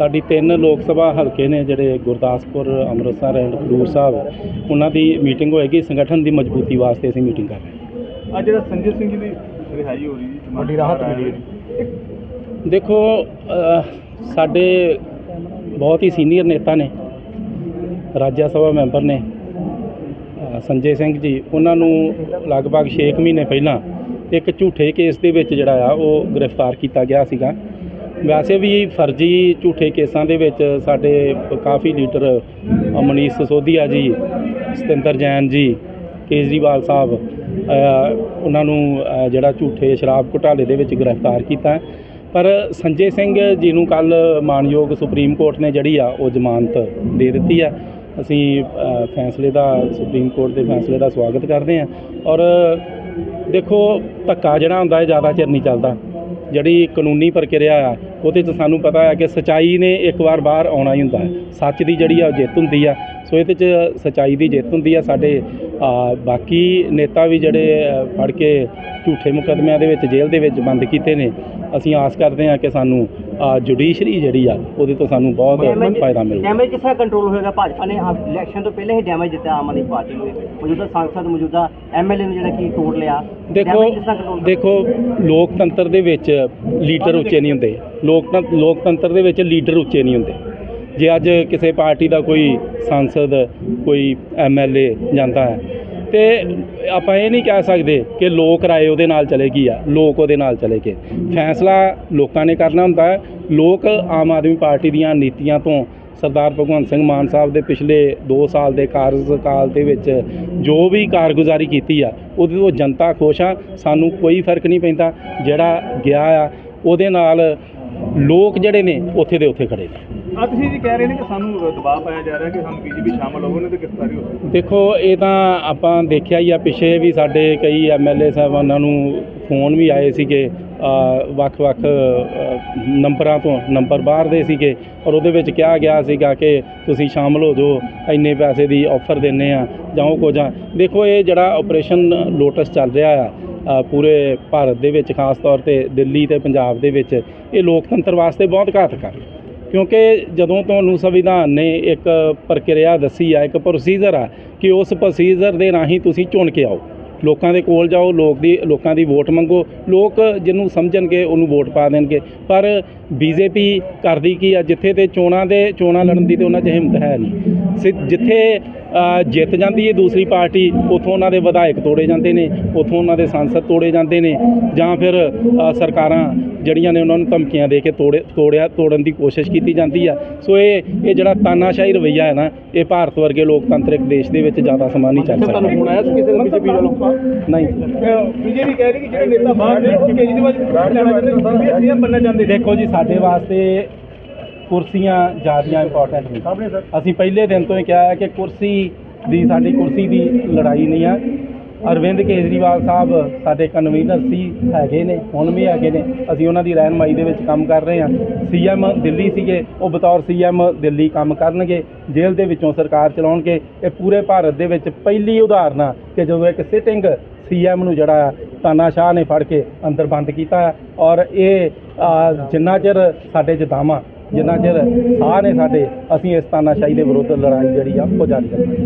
ਸਾਡੀ ਤਿੰਨ ਲੋਕ ਸਭਾ ਹਲਕੇ ਨੇ ਜਿਹੜੇ ਗੁਰਦਾਸਪੁਰ ਅੰਮ੍ਰਿਤਸਰ ਐਂਡ ਖਡੂਰ ਸਾਹਿਬ ਉਹਨਾਂ ਦੀ ਮੀਟਿੰਗ ਹੋਏਗੀ। ਸੰਗਠਨ ਦੀ ਮਜ਼ਬੂਤੀ ਵਾਸਤੇ ਅਸੀਂ ਮੀਟਿੰਗ ਕਰ ਰਹੇ ਹਾਂ। ਅੱਜ ਜਿਹੜਾ ਸੰਜੇ ਸਿੰਘ ਜੀ ਦੀ ਰਿਹਾਈ ਹੋ ਰਹੀ ਜੀ ਵੱਡੀ ਰਾਹਤ ਮਿਲੀ ਦੇਖੋ ਸਾਡੇ ਬਹੁਤ ਹੀ ਸੀਨੀਅਰ ਨੇਤਾ ਨੇ ਰਾਜ ਸਭਾ ਮੈਂਬਰ ਨੇ ਸੰਜੇ ਸਿੰਘ ਜੀ। ਉਹਨਾਂ ਨੂੰ ਲਗਭਗ 6 ਮਹੀਨੇ ਪਹਿਲਾਂ ਇੱਕ ਝੂਠੇ ਕੇਸ ਦੇ ਵਿੱਚ ਜਿਹੜਾ ਆ ਉਹ ਗ੍ਰਿਫਤਾਰ ਕੀਤਾ ਗਿਆ ਸੀਗਾ। ਵੈਸੇ ਵੀ ਫਰਜ਼ੀ ਝੂਠੇ ਕੇਸਾਂ ਦੇ ਵਿੱਚ ਸਾਡੇ ਕਾਫੀ ਲੀਡਰ ਮਨੀਸ਼ ਸਸੋਦੀਆ ਜੀ, ਸਤਿੰਦਰ ਜੈਨ ਜੀ, ਕੇਜਰੀਵਾਲ ਸਾਹਿਬ ਉਹਨਾਂ ਨੂੰ ਜਿਹੜਾ ਝੂਠੇ ਸ਼ਰਾਬ ਘੁਟਾਲੇ ਦੇ ਵਿੱਚ ਗ੍ਰਿਫਤਾਰ ਕੀਤਾ ਪਰ ਸੰਜੇ ਸਿੰਘ ਜੀ ਨੂੰ ਕੱਲ ਮਾਨਯੋਗ ਸੁਪਰੀਮ ਕੋਰਟ ਨੇ ਜਿਹੜੀ ਆ, ਉਹ ਜ਼ਮਾਨਤ ਦੇ ਦਿੱਤੀ ਆ। ਅਸੀਂ ਫੈਸਲੇ ਦਾ, ਸੁਪਰੀਮ ਕੋਰਟ ਦੇ ਫੈਸਲੇ ਦਾ ਸਵਾਗਤ ਕਰਦੇ ਹਾਂ। ਔਰ ਦੇਖੋ, ਧੱਕਾ ਜਿਹੜਾ ਹੁੰਦਾ ਹੈ ਜ਼ਿਆਦਾ ਚਿਰ ਨਹੀਂ ਚੱਲਦਾ। ਜਿਹੜੀ ਕਾਨੂੰਨੀ ਪ੍ਰਕਿਰਿਆ ਆ, ਉਹਦੇ 'ਚ ਸਾਨੂੰ ਪਤਾ ਹੈ ਕਿ ਸਚਾਈ ਨੇ ਇੱਕ ਵਾਰ ਬਾਹਰ ਆਉਣਾ ਹੀ ਹੁੰਦਾ ਹੈ। ਸੱਚ ਦੀ ਜਿਹੜੀ ਆ ਉਹ ਜਿੱਤ ਹੁੰਦੀ ਆ। ਸੋ ਇਹਦੇ 'ਚ ਸਚਾਈ ਦੀ ਜਿੱਤ ਹੁੰਦੀ ਆ ਸਾਡੇ ਬਾਕੀ ਨੇਤਾ ਵੀ ਜਿਹੜੇ ਫੜ ਕੇ ਝੂਠੇ ਮੁਕੱਦਮਿਆਂ ਦੇ ਵਿੱਚ ਜੇਲ੍ਹ ਦੇ ਵਿੱਚ ਬੰਦ ਕੀਤੇ ਨੇ। ਅਸੀਂ ਆਸ ਕਰਦੇ ਹਾਂ ਕਿ ਸਾਨੂੰ ਜੁਡੀਸ਼ਰੀ ਜਿਹੜੀ ਆ ਉਹਦੇ ਤੋਂ ਸਾਨੂੰ ਬਹੁਤ ਫਾਇਦਾ ਮਿਲੂਗਾ ਡੈਮੇਜ ਕਿਸ ਤਰ੍ਹਾਂ ਕੰਟਰੋਲ ਹੋਏਗਾ ਭਾਜਪਾ ਨੇ? ਇਲੈਕਸ਼ਨ ਤੋਂ ਪਹਿਲੇ ਹੀ ਡੈਮੇਜ ਦਿੱਤਾ ਆਮ ਆਦਮੀ ਪਾਰਟੀ ਨੂੰ। ਮੌਜੂਦਾ ਸੰਸਦ ਮੌਜੂਦਾ ਐਮਐਲਏ ਨੂੰ ਜਿਹੜਾ ਕੀ ਤੋੜ ਲਿਆ। ਦੇਖੋ ਦੇਖੋ ਲੋਕਤੰਤਰ ਦੇ ਵਿੱਚ ਲੀਡਰ ਉੱਚੇ ਨਹੀਂ ਹੁੰਦੇ। ਲੋਕਤੰਤਰ ਦੇ ਵਿੱਚ ਲੀਡਰ ਉੱਚੇ ਨਹੀਂ ਹੁੰਦੇ। ਜੇ ਅੱਜ ਕਿਸੇ ਪਾਰਟੀ ਦਾ ਕੋਈ ਸੰਸਦ, ਕੋਈ ਐਮਐਲਏ ਜਾਂਦਾ ਹੈ, ਤੇ ਆਪਾਂ ਇਹ ਨਹੀਂ ਕਹਿ ਸਕਦੇ ਕਿ ਲੋਕ ਰਾਏ ਉਹਦੇ ਨਾਲ ਚਲੇਗੀ ਆ, ਲੋਕ ਉਹਦੇ ਨਾਲ ਚਲੇ ਗਏ। ਫੈਸਲਾ ਲੋਕਾਂ ਨੇ ਕਰਨਾ ਹੁੰਦਾ ਹੈ। ਲੋਕ ਆਮ ਆਦਮੀ ਪਾਰਟੀ ਦੀਆਂ ਨੀਤੀਆਂ ਤੋਂ ਸਰਦਾਰ ਭਗਵੰਤ ਸਿੰਘ ਮਾਨ ਸਾਹਿਬ ਦੇ ਪਿਛਲੇ 2 ਸਾਲ ਦੇ ਕਾਰਜਕਾਲ ਦੇ ਵਿੱਚ ਜੋ ਵੀ ਕਾਰਗੁਜ਼ਾਰੀ ਕੀਤੀ ਆ, ਉਹਦੇ ਤੋਂ ਜਨਤਾ ਖੁਸ਼ ਆ, ਸਾਨੂੰ ਕੋਈ ਫ਼ਰਕ ਨਹੀਂ ਪੈਂਦਾ। ਜਿਹੜਾ ਗਿਆ ਆ, ਉਹਦੇ ਨਾਲ ਲੋਕ ਜਿਹੜੇ ਨੇ ਉੱਥੇ ਦੇ ਉੱਥੇ ਖੜੇ ਨੇ। ਆ ਤੁਸੀਂ ਜੀ ਕਹਿ ਰਹੇ ਨੇ ਕਿ ਸਾਨੂੰ ਦਬਾਅ ਪਾਇਆ ਜਾ ਰਿਹਾ ਕਿ ਸਾਨੂੰ ਬੀਜੇਪੀ ਸ਼ਾਮਲ ਹੋਵੋ ਤੇ ਗ੍ਰਿਫਤਾਰੀ ਹੋ ਸਕਦੀ ਦੇਖੋ ਇਹ ਤਾਂ ਆਪਾਂ ਦੇਖਿਆ ਹੀ ਆ ਪਿਛੇ ਵੀ ਸਾਡੇ ਕਈ ਐਮਐਲਏ ਸਾਹਿਬਾਨਾਂ ਨੂੰ ਫੋਨ ਵੀ ਆਏ ਸੀਗੇ ਵੱਖ-ਵੱਖ ਨੰਬਰਾਂ ਤੋਂ ਨੰਬਰ ਬਾਹਰ ਦੇ ਸੀਗੇ ਔਰ ਉਹਦੇ ਵਿੱਚ ਕਿਹਾ ਗਿਆ ਸੀਗਾ ਕਿ ਤੁਸੀਂ ਸ਼ਾਮਲ ਹੋ ਜਾਓ ਇੰਨੇ ਪੈਸੇ ਦੀ ਆਫਰ ਦਿੰਨੇ ਆ ਜਾਂ ਉਹ ਕੁਝ ਦੇਖੋ ਇਹ ਜਿਹੜਾ ਆਪਰੇਸ਼ਨ ਲੋਟਸ ਚੱਲ ਰਿਹਾ ਆ ਪੂਰੇ ਭਾਰਤ ਦੇ ਵਿੱਚ ਖਾਸ ਤੌਰ ਤੇ ਦਿੱਲੀ ਤੇ ਪੰਜਾਬ ਦੇ ਵਿੱਚ ਇਹ ਲੋਕਤੰਤਰ ਵਾਸਤੇ ਬਹੁਤ ਘਾਤਕ ਆ। ਕਿਉਂਕਿ ਜਦੋਂ ਤੁਹਾਨੂੰ ਸੰਵਿਧਾਨ ਨੇ ਇੱਕ ਪ੍ਰਕਿਰਿਆ ਦੱਸੀ ਆ, ਇੱਕ ਪ੍ਰੋਸੀਜਰ ਆ ਕਿ ਉਸ ਪ੍ਰੋਸੀਜਰ ਦੇ ਰਾਹੀਂ ਤੁਸੀਂ ਚੁਣ ਕੇ ਆਓ। ਲੋਕਾਂ ਦੇ ਕੋਲ ਜਾਓ, ਲੋਕ ਦੀ, ਲੋਕਾਂ ਦੀ ਵੋਟ ਮੰਗੋ, ਲੋਕ ਜਿਹਨੂੰ ਸਮਝਣਗੇ ਉਹਨੂੰ ਵੋਟ ਪਾ ਦੇਣਗੇ। ਪਰ ਬੀਜੇਪੀ ਕਰਦੀ ਕੀ ਆ, ਜਿੱਥੇ ਤੇ ਚੋਣਾਂ ਦੇ, ਚੋਣਾਂ ਲੜਨ ਦੀ ਤੇ ਉਹਨਾਂ 'ਚ ਹਿੰਮਤ ਹੈ ਨਹੀਂ। ਸਿ- ਜਿੱਥੇ ਜਿੱਤ ਜਾਂਦੀ ਹੈ ਦੂਸਰੀ ਪਾਰਟੀ ਉਥੋਂ ਉਹਨਾਂ ਦੇ ਵਿਧਾਇਕ ਤੋੜੇ ਜਾਂਦੇ ਨੇ ਉਥੋਂ ਉਹਨਾਂ ਦੇ ਸੰਸਦ ਤੋੜੇ ਜਾਂਦੇ ਨੇ ਜਾਂ ਫਿਰ ਸਰਕਾਰਾਂ ਜਿਹੜੀਆਂ ਨੇ ਉਹਨਾਂ ਨੂੰ ਧਮਕੀਆਂ ਦੇ ਕੇ ਤੋੜੇ ਤੋੜਿਆ ਤੋੜਨ ਦੀ ਕੋਸ਼ਿਸ਼ ਕੀਤੀ ਜਾਂਦੀ ਆ। ਸੋ ਇਹ ਇਹ ਜਿਹੜਾ ਤਾਨਾਸ਼ਾਹੀ ਰਵਈਆ ਹੈ ਨਾ ਇਹ ਭਾਰਤ ਵਰਗੇ ਲੋਕਤੰਤਰਿਕ ਦੇਸ਼ ਦੇ ਵਿੱਚ ਜ਼ਿਆਦਾ ਸਮਾਂ ਨਹੀਂ ਚੱਲ ਸਕਦਾ। ਫੋਨ ਆਇਆ ਸੀ ਕਿਸੇ ਦਾ ਬੀਜੇਪੀ ਵੱਲੋਂ? ਨਹੀਂ। ਬੀਜੇਪੀ ਕਹਿ ਰਹੀ ਕਿ ਜਿਹੜੇ ਨੇਤਾ ਬਾਹਰ ਨੇ ਉਹ ਕੇਜਰੀਵਾਲ ਲੈਣਾ ਚਾਹੁੰਦੇ ਨੇ ਵੀ ਅਸੀਂ ਬੰਨਣਾ ਚਾਹੁੰਦੇ ਦੇਖੋ ਜੀ ਸਾਡੇ ਵਾਸਤੇ ਕੁਰਸੀਆਂ ਜ਼ਿਆਦੀਆਂ ਇੰਪੋਰਟੈਂਟ ਨਹੀਂ ਅਸੀਂ ਪਹਿਲੇ ਦਿਨ ਤੋਂ ਹੀ ਕਿਹਾ ਹੈ ਕਿ ਕੁਰਸੀ ਦੀ ਸਾਡੀ ਕੁਰਸੀ ਦੀ ਲੜਾਈ ਨਹੀਂ ਆ ਅਰਵਿੰਦ ਕੇਜਰੀਵਾਲ ਸਾਹਿਬ ਸਾਡੇ ਕਨਵੀਨਰ ਸੀ, ਹੈਗੇ ਨੇ, ਹੁਣ ਵੀ ਹੈਗੇ ਨੇ। ਅਸੀਂ ਉਹਨਾਂ ਦੀ ਰਹਿਨਮਾਈ ਦੇ ਵਿੱਚ ਕੰਮ ਕਰ ਰਹੇ ਹਾਂ। ਸੀਐਮ ਦਿੱਲੀ ਸੀਗੇ, ਉਹ ਬਤੌਰ ਸੀਐਮ ਦਿੱਲੀ ਕੰਮ ਕਰਨਗੇ। ਜੇਲ੍ਹ ਦੇ ਵਿੱਚੋਂ ਸਰਕਾਰ ਚਲਾਉਣਗੇ। ਇਹ ਪੂਰੇ ਭਾਰਤ ਦੇ ਵਿੱਚ ਪਹਿਲੀ ਉਦਾਹਰਨ ਆ ਕਿ ਜਦੋਂ ਇੱਕ ਸਿਟਿੰਗ ਸੀਐਮ ਨੂੰ ਜਿਹੜਾ ਆ ਤਾਨਾਸ਼ਾਹ ਨੇ ਫੜ ਕੇ ਅੰਦਰ ਬੰਦ ਕੀਤਾ ਹੈ। ਔਰ ਇਹ ਜਿੰਨਾ ਚਿਰ ਸਾਡੇ ਚ ਜਿੰਨਾ ਚਿਰ ਸਾਹ ਨੇ ਸਾਡੇ, ਅਸੀਂ ਇਸ ਤਾਨਾਸ਼ਾਹੀ ਦੇ ਵਿਰੁੱਧ ਲੜਾਈ ਜਿਹੜੀ ਆ ਉਹ ਜਾਰੀ ਰੱਖਾਂਗੇ।